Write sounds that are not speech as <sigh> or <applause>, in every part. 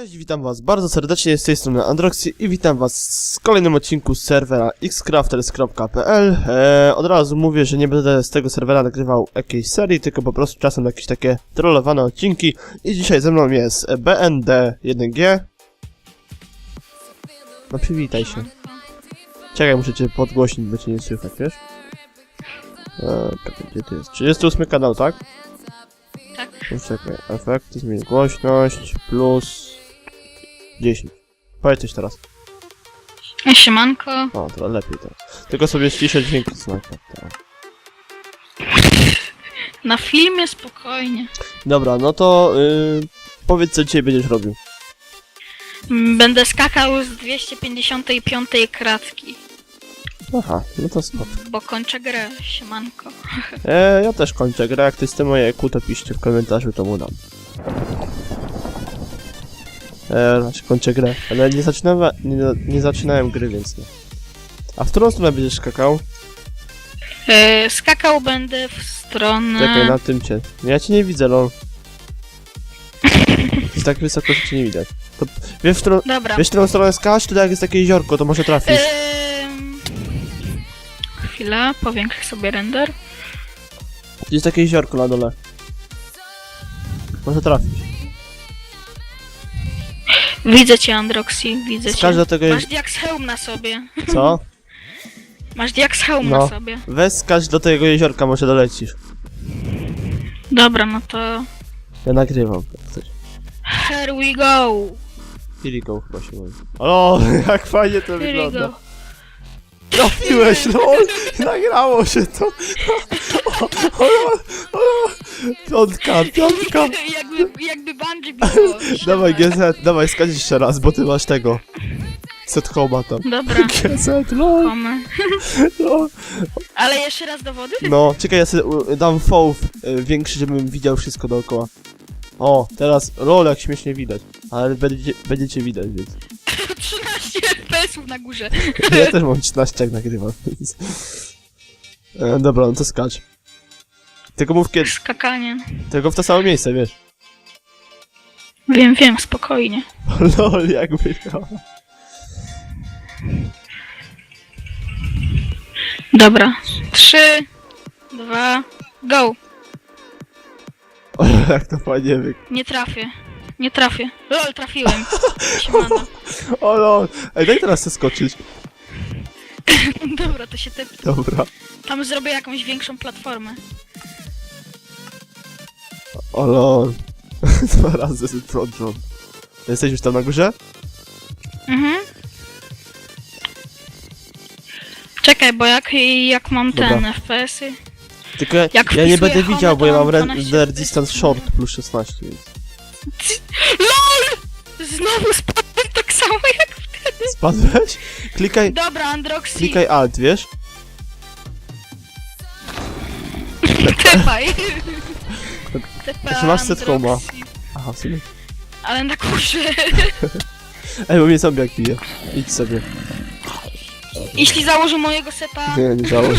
Cześć, witam was bardzo serdecznie z tej strony Androxy i witam was w kolejnym odcinku z serwera xcrafters.pl eee, Od razu mówię, że nie będę z tego serwera nagrywał jakiejś serii, tylko po prostu czasem jakieś takie trollowane odcinki I dzisiaj ze mną jest BND1G No przywitaj się Czekaj, muszę cię podgłośnić, bo cię nie słychać, wiesz? Eee, czekaj, gdzie to jest? 38 kanał, tak? Tak. Poczekaj, efekty, zmień głośność, plus 10. Powiedz coś teraz. Siemanko. O, to lepiej to. Tylko sobie ściszę dźwięki znaka. Tak. Na filmie spokojnie. Dobra, no to yy, powiedz co dzisiaj będziesz robił. Będę skakał z 255 kratki, Aha, no to spoko. bo kończę grę. Siemanko. E, ja też kończę grę, jak to jest moje EQ, to piszcie w komentarzu, to mu dam. E, znaczy kończę grę, ale nie zaczynałem, nie, nie zaczynałem gry, więc nie. A w którą stronę będziesz skakał? E, skakał będę w stronę... Czekaj, na tym cię. Ja cię nie widzę, lol. <laughs> Jest tak wysoko, że cię nie widać. To wiesz, w którą, Dobra. wiesz, w którą stronę skacz? Tutaj jak jest takie jeziorko, to może trafisz. Ehm, Chwila, powiększę sobie render. Jest takie jeziorko na dole. Może trafić. Widzę cię, Androxy, widzę Skacz cię. do tego Masz diaks hełm na sobie. <laughs> Co? Masz diaks hełm No. na sobie. Weź skacz do tego jeziorka, może dolecisz. Dobra, no to... Ja nagrywam. jak Coś. Here we go. Filigo chyba się mówi. O, <laughs> jak fajnie to Here we wygląda. go. Trafiłeś, lol! Nagrało się to! O, o, o, o. Piątka, piątka! jakby, jakby bungee było. Dawaj GZ, dawaj skacz jeszcze raz, bo ty masz tego. Set homa tam. Dobra, GZ, lol, komy. lol. Ale jeszcze raz do wody? No, czekaj, ja sobie u- dam faux y, większy, żebym widział wszystko dookoła. O, teraz lol jak śmiesznie widać. Ale będziecie, będziecie widać, więc. <laughs> 13 FPS-ów na górze. <laughs> Ja też mam 13 jak nagrywam, więc. E, dobra, no to skacz. Tylko mów kiedy. Skakanie. Tylko w to samo miejsce, wiesz. Wiem, wiem, spokojnie. <laughs> Lol, jakby to. Dobra. 3, 2, go. <laughs> O, jak to fajnie wy... Nie trafię. Nie trafię. Lol, trafiłem. Siemano. <laughs> O lol. Ej, daj teraz chcę skoczyć. <laughs> Dobra, to się te... Dobra. Tam zrobię jakąś większą platformę. O lol. <laughs> Dwa razy z front. Jesteś już tam na górze? Mhm. Czekaj, bo jak, jak mam Dobra. ten FPS-y... Tylko ja, Jak ja nie wpisuję będę widział, bo ja mam mam 12 render distance short plus 16, więc... Znowu spadłem tak samo jak wtedy. Spadłeś? Klikaj, Dobra, Androxy. klikaj alt, wiesz? <laughs> Tepaj. <laughs> Tepa, Znaczy masz set. Androxy. Aha, w sumie. Ale na kurze. <laughs> Ej, bo mnie zombiak bije. Idź sobie. Jeśli założę mojego seta, Nie, nie żałuj.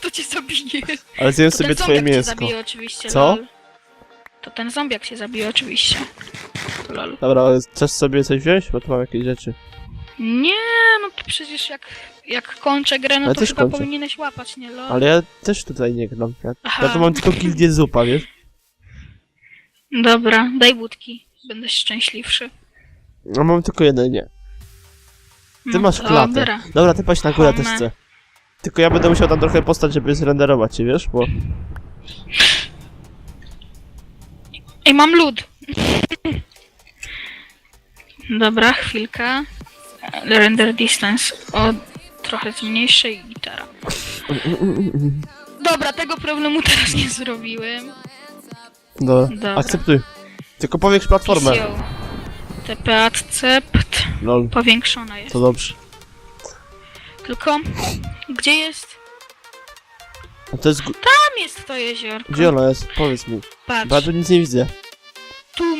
to cię zabije. Ale zjem sobie twoje cię mięsko. zabije oczywiście, Co? lol. To ten zombiak się zabije oczywiście. Lol. Dobra, ale chcesz sobie coś wziąć? Bo tu mam jakieś rzeczy. Nie, no to przecież jak, jak kończę grę, no Ja to też chyba kończę. powinieneś łapać, nie lol. Ale ja też tutaj nie gram. Ja, Aha. ja to mam tylko gildię zupa, wiesz? Dobra, daj budki. Będę szczęśliwszy. No mam tylko jeden, nie. Ty No, masz klatę. Dobra. Dobra, ty paść na górę też chcę. Tylko ja będę musiał tam trochę postać, żeby zrenderować cię, wiesz? Bo... Ej, mam lód. Dobra, chwilka. Render distance o trochę zmniejszę i gitara. Dobra, tego problemu teraz nie zrobiłem. No, Dobra. akceptuj. Tylko powiększ platformę. PCO. TP accept. Lol, Powiększona jest. to dobrze. Tylko, gdzie jest? A to jest... Tam jest to jeziorko. Gdzie ona jest? Powiedz mi. Patrz, Bo ja tu nic nie widzę.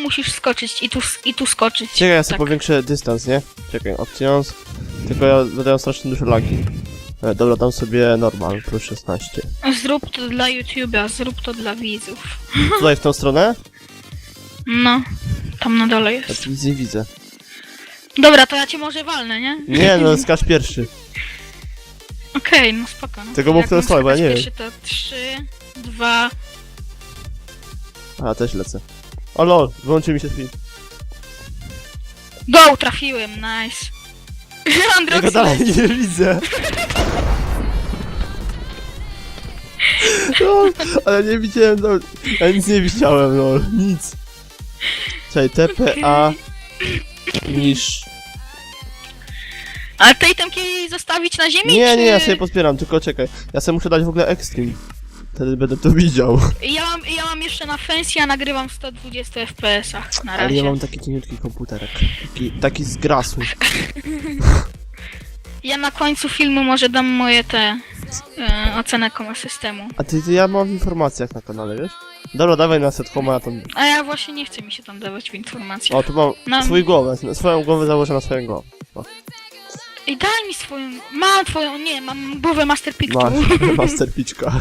Musisz skoczyć i tu, i tu skoczyć. Czekaj, ja sobie Tak. powiększę dystans, nie? Czekaj, options. Tylko ja miał strasznie duże lagi. E, dobra, dam sobie normal, plus 16. Zrób to dla YouTube'a, zrób to dla widzów. <laughs> Tutaj w tą stronę? No, Tam na dole Ja jest. tu nic nie widzę. Dobra, to ja cię może walnę, nie? Nie, no <laughs> skacz pierwszy. Okej, no spoko. No. Tylko mów, Jak kto mam bo ja skakać nie pierwszy, to 3, 2... A, też lecę. O lol, wyłączył mi się film. Go! Trafiłem, nice. <laughs> Ja go dalej nie widzę. <laughs> Lol, ale nie widziałem, lol. Ja nic nie widziałem, lol. Nic. Czekaj, TPA niż... Ale tej temki zostawić na ziemi, Nie, nie, ja sobie pozbieram, tylko czekaj. Ja sobie muszę dać w ogóle Extreme. Wtedy będę to widział. Ja mam, ja mam jeszcze na fancy, a nagrywam w 120 FPS-ach na Ale razie. ja mam taki cieniutki komputerek. Taki, taki zgrasły. <laughs> Ja na końcu filmu może dam moje te e, ocenę komu systemu. A ty, ty, ja mam w informacjach na kanale, wiesz? Dobra, dawaj na set home, ja tam... A ja właśnie nie chcę mi się tam dawać w informacjach. O, tu mam Mam- swój głowę, swoją głowę założę na swoją głowę. I daj mi swoją. Mam twoją. Nie, mam głowę Master Picchu. Masz, <laughs> master piczka.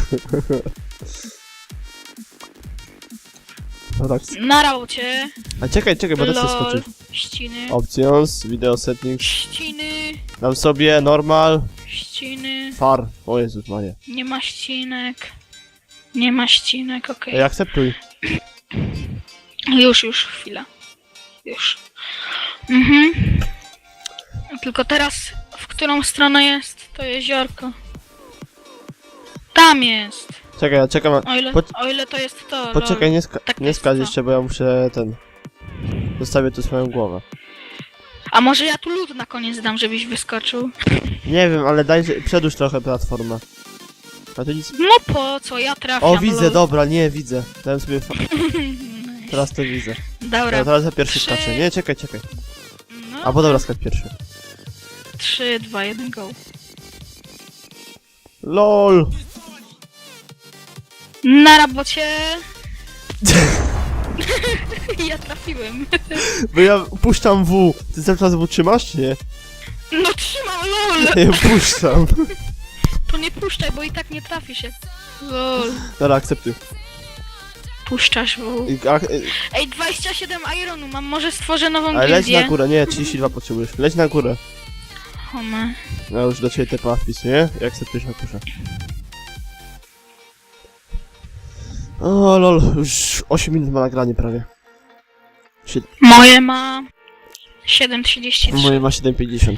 No tak. Na raucie. A czekaj, czekaj, bo chcę LOL. skoczyć. Ściny. Options, video settings. Ściny. Dam sobie normal, Ściny. far. O Jezus Maria. Nie ma ścinek. Nie ma ścinek, okej. Ej, akceptuj. Już, już, chwila. Już. Mhm. Tylko teraz, w którą stronę jest to jeziorko? Tam jest. Czekaj, ja czekam. O ile, Po- o ile to jest to. Poczekaj, lol. nie, ska Tak nie skacz jeszcze, bo ja muszę ten... Zostawię tu swoją głowę. A może ja tu lód na koniec dam, żebyś wyskoczył? Nie wiem, ale daj, przedłuż trochę platformę. A tu nic... No po co, ja trafiam. O, widzę, lol. dobra, nie, widzę. Dałem sobie... <laughs> Teraz to widzę. Dobra. Teraz ja pierwszy Trzy. skaczę. Nie, czekaj, czekaj. No, A bo dobra, skacz pierwszy. 3, 2, 1, go. LOL! Na robocie. <laughs> ja trafiłem. Bo ja puszczam W. Ty cały czas W trzymasz, czy nie? No trzymam lol. Nie puszczam. To nie puszczaj, bo i tak nie trafisz jak... Lol. Dobra, akceptuj. Puszczasz w... I- a- y, Ej, 27 ironu mam, może stworzę nową Ale leć na gildię. górę, nie, 32 potrzebujesz. Leć na górę. Home. Ja już do ciebie tepa wpisuję i akceptujesz na górze. O lol, już 8 minut ma nagranie prawie. Sie- Moje ma... 7.33. Moje ma 7,50.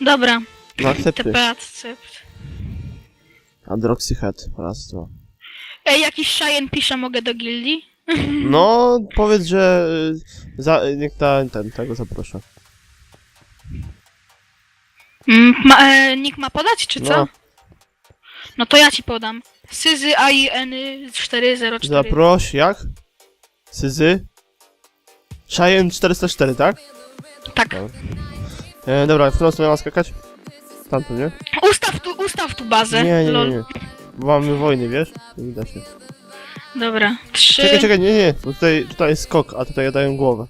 Dobra, No akceptuj. TP accept. Androxy Head, raz, dwa. Ej, jakiś Cheyenne pisze, mogę do gildii? <laughs> No, powiedz, że y, za, y, niech ta, ten, tego zaproszę. Mm, ma, e, nick ma podać, czy co? No. No to ja ci podam. Syzy AIN 404. Zaproś, jak? Syzy? Cheyenne 404, tak? Tak. E, dobra, w którą stronę mam skakać? Tamto, nie? Ustaw tu, ustaw tu bazę. Nie, nie, nie, Lol. nie. Mamy wojny, wiesz? Nie da się. Dobra. Trzy. Czekaj, czekaj, nie, nie, bo tutaj, tutaj jest skok, a tutaj ja daję głowę.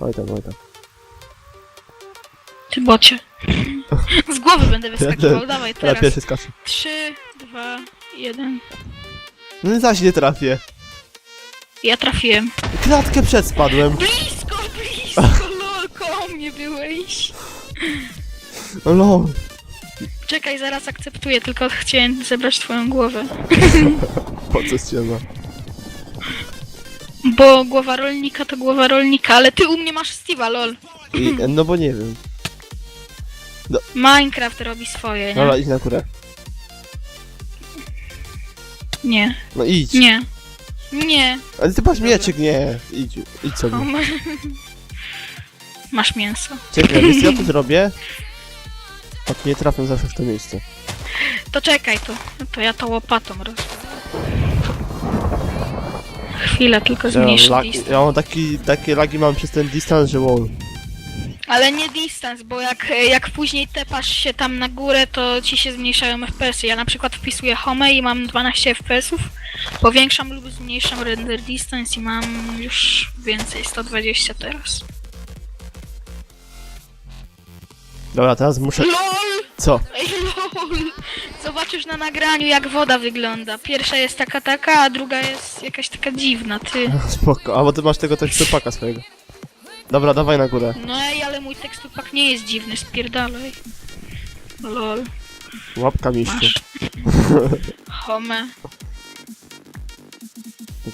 Oj tam, oj tam. Ty bocie. <laughs> Z głowy będę wyskakiwał. Dawaj, Ja teraz. pierwszy skaczę. Trzy, dwa, jeden. No zaś nie trafię. Ja trafiłem. Klatkę przed spadłem. Blisko, blisko, <laughs> lol, koło mnie byłeś. Lol. Czekaj, zaraz akceptuję, tylko chciałem zebrać twoją głowę. <laughs> Po co ściema? Bo głowa rolnika to głowa rolnika, ale ty u mnie masz Steve'a, lol. I, no bo nie wiem. Minecraft robi swoje, nie? Dobra, idź na górę. Nie, No idź. nie. Nie. Ale ty masz mieczek, nie. Idź, idź sobie. O, <laughs> ma- Masz mięso. Czekaj, wiesz co ja tu <laughs> zrobię? Tak nie trafię zawsze w to miejsce. To czekaj tu. No to ja to łopatą roz... Chwilę, tylko Ja zmniejszę dystans. ja mam taki, takie lagi mam przez ten dystans, że wow. Ale nie dystans, bo jak, jak później tepasz się tam na górę, to ci się zmniejszają FPS-y. Ja na przykład wpisuję home i mam 12 FPS-ów. Powiększam lub zmniejszam render distance i mam już więcej, 120 teraz. Dobra, teraz muszę... LOL! Co? Ej, LOL! Zobaczysz na nagraniu jak woda wygląda. Pierwsza jest taka taka, a druga jest jakaś taka dziwna, ty. <laughs> Spoko, a bo ty masz tego tekstupaka swojego. Dobra, dawaj na górę. No ej, ale mój tekstupak nie jest dziwny, spierdalaj. Lol, Łapka miście. masz. <laughs> Home.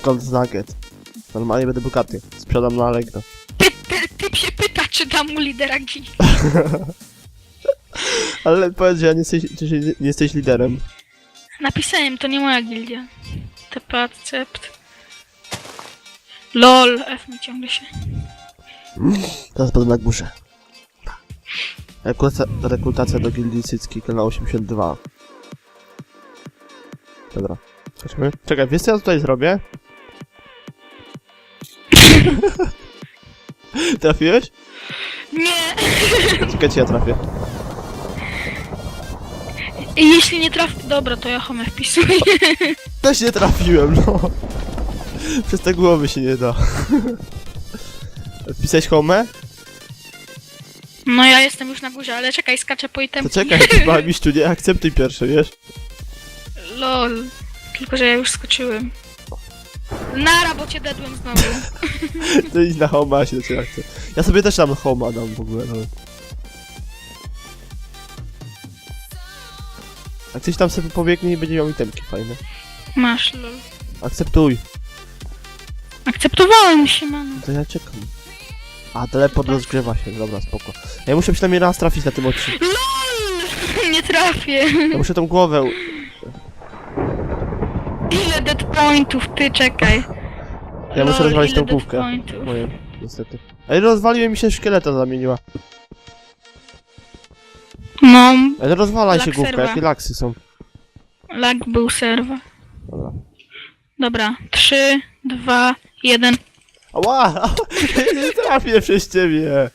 Gold Nugget. Normalnie będę bogaty. Sprzedam na Allegro. Ty, ty, typ się pyta, czy dam mu lidera gili. <laughs> <laughs> Ale powiedz, że nie jesteś, że nie nie jesteś liderem. Napisałem, to nie moja gildia. TP accept. LOL, F mi ciągle się. Teraz będę na górze. Rekrutacja, rekrutacja do gildii Cycki, na 82. Dobra. Zobaczymy. Czekaj, wiesz co ja tutaj zrobię? <laughs> Trafiłeś? Nie! <laughs> Czekaj, czy ja trafię. Jeśli nie trafi... Dobra, to ja home wpisuję. <laughs> Też nie trafiłem, no. Przez te głowy się nie da. <laughs> Wpisałeeś home? No ja jestem już na górze, ale czekaj, skaczę po To itemki. czekaj, chyba mistrzu, nie akceptuj pierwszy, wiesz? LOL. Tylko, że ja już skoczyłem. Nara, bo cię dedłem znowu. <laughs> To idź na home, a się do ciebie chce. Ja sobie też dam home, dam w ogóle nawet. A ktoś tam sobie pobiegnie i będzie miał itemki fajne. Masz, lol. Akceptuj. Akceptowałem się, man. To ja czekam. A, teleport rozgrzewa się, dobra, spoko. Ja muszę przynajmniej raz trafić na tym odcinku. LOL! <laughs> Nie trafię. Ja muszę tą głowę... Ile dead pointów, ty czekaj. Ja muszę Lol, rozwalić ile tą dead główkę. pointów. Moje, niestety. Ej, rozwaliłem mi się szkieleta zamieniła. No, Ej, rozwalaj Lak się główka, serwa. jakie laksy są. lag był serwa. Dobra. Dobra, 3, 2, 1. Ała! <laughs> Nie trafię przez ciebie!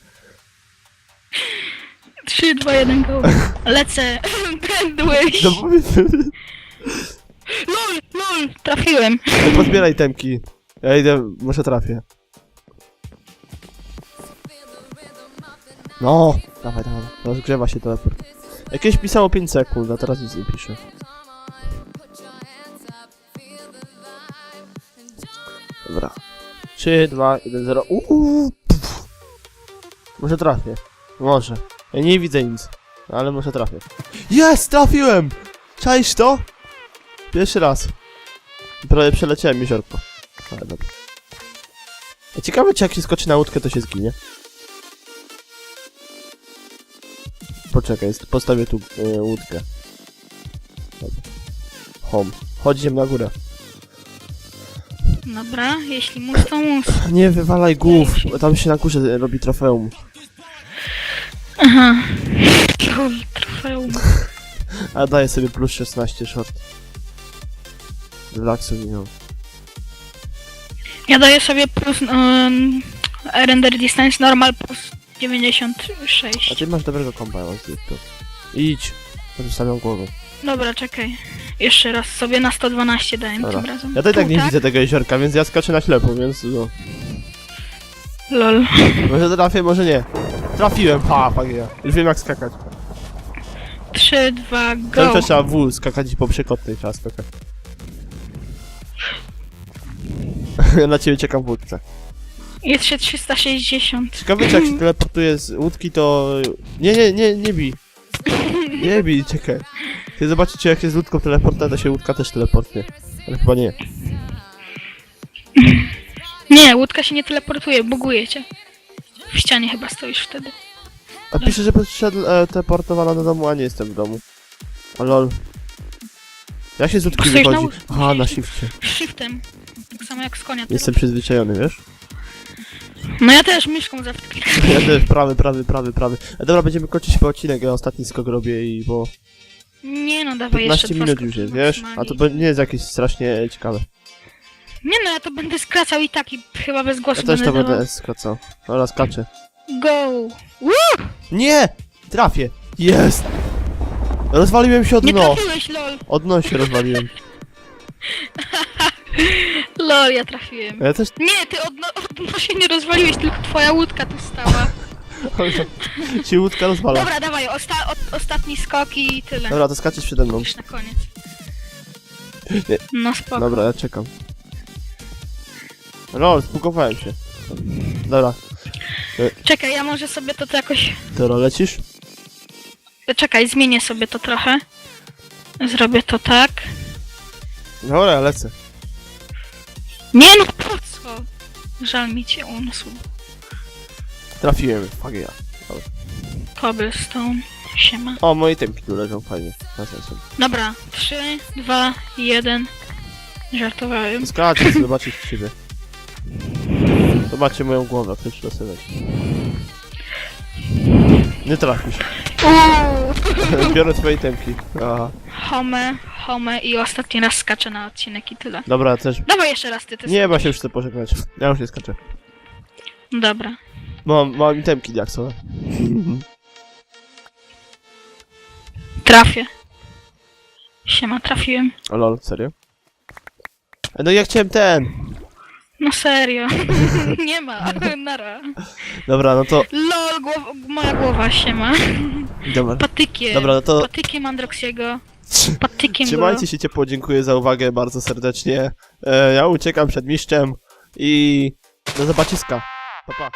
3, 2, 1, go. <laughs> Lecę. <laughs> Będłeś. No powiedz... LOL, LOL, trafiłem. Ej, Pozbieraj temki. Ja idę, może trafię. No! Dawaj, dawaj. Rozgrzewa się teleport. Jakieś pisało 5 sekund, a teraz nic nie pisze. Dobra. 3, 2, 1, 0. Uuu! puf. Może trafię. Może. Ja nie widzę nic. Ale może trafię. Jest! Trafiłem! Czaisz to? Pierwszy raz. Prawie przeleciałem jeziorko. Ale dobra. Ciekawe, czy jak się skoczy na łódkę, to się zginie. Poczekaj, st- postawię tu e, łódkę. Dobra. Home. Chodzimy na górę. Dobra, jeśli mus, to mus. <clears throat> Nie wywalaj głów, bo tam się na górze robi trofeum. Aha. Trofeum. <laughs> A daję sobie plus 16 short. Relaksu nie mam. Ja daję sobie plus um, render distance normal plus 96. A ty masz dobrego kompa, on tu. Idź. Zostawiam głowę. Dobra, czekaj. Jeszcze raz sobie na 112 dałem Dobra. tym razem. Ja i tak nie widzę tego jeziorka, więc ja skaczę na ślepo, więc no. Lol. <laughs> Może trafię, może nie. Trafiłem, pa, fuck ja. Już wiem jak skakać. 3, 2, Ten go. też trzeba w skakać i po przekotnej trzeba skakać. <laughs> na ciebie czekam w łódce. Jest się 360. Ciekawe czy jak się teleportuje z łódki to... Nie, nie, nie, nie bij. Nie bij, czekaj. Chcę zobaczyć czy jak się z łódką teleportuje, to się łódka też teleportuje. Ale chyba nie. Nie, łódka się nie teleportuje, buguje cię. W ścianie chyba stoisz wtedy. A pisze, że przyszedł e, teleportowana do domu, a nie jestem w domu. O lol. Jak się z łódki Stoisz na wychodzi? łódce. Aha, na shifcie. Shiftem. Samo jak z konia. Jestem przyzwyczajony, wiesz? No ja też myszką zawsze klikam. <laughs> Ja też prawy, prawy, prawy, prawy. E, dobra, będziemy kończyć chyba odcinek, ja ostatni skok robię i bo... Nie no, dawaj 15 jeszcze dwa minut skoki już jest, wiesz? A to maksymalnie. be- nie jest jakieś strasznie ciekawe. Nie no, ja to będę skracał i tak i chyba bez głosu Ja też to dawał. będę skacał. Dobra, skaczę. Go! Nie! Trafię! Jest! Rozwaliłem się o Nie dno! trafiłeś, lol! O dno się rozwaliłem. <laughs> Lol, ja trafiłem. Ja też... Nie, ty od, no, od no się nie rozwaliłeś, tylko twoja łódka tu stała. <laughs> Ci łódka rozwala. Dobra, dawaj, osta o ostatni skok i tyle. Dobra, to skaczesz przede mną. Już na koniec. Nie. No spoko. Dobra, ja czekam. Lol, spukowałem się. Dobra, Czekaj, ja może sobie to, to jakoś... dobra, lecisz? Czekaj, zmienię sobie to trochę. Zrobię to tak. Dobra, lecę. Nie no, po co? Żal mi cię umysł. Trafiłem, fuck ja. Cobblestone. Siema. O, moje temki tu leżą, fajnie. Na sensu. Dobra, 3, 2, 1. Żartowałem. Skaczę, chcę zobaczyć ciebie. Zobaczcie moją głowę, chcesz losować. Nie trafisz. Uuu. <laughs> Biorę twoje temki. Aha. Home, home i ostatni raz skaczę na odcinek i tyle. Dobra, też. Dawaj jeszcze raz ty, ty Nie, bo się już chcę pożegnać. Ja już nie skaczę. Dobra. Mam, mam temki diaksowe. Trafię. Siema, trafiłem. O lol, serio? E, No ja chciałem ten! No serio. <laughs> Nie ma. Nara. Dobra, no to... LOL, głowa, moja głowa siema. Dobra. Patykiem. Dobra, no to... Patykiem Androxiego. Patykiem Trzymajcie się ciepło, dziękuję za uwagę bardzo serdecznie. E, ja uciekam przed mistrzem i... Do zobaczyska. Pa, pa.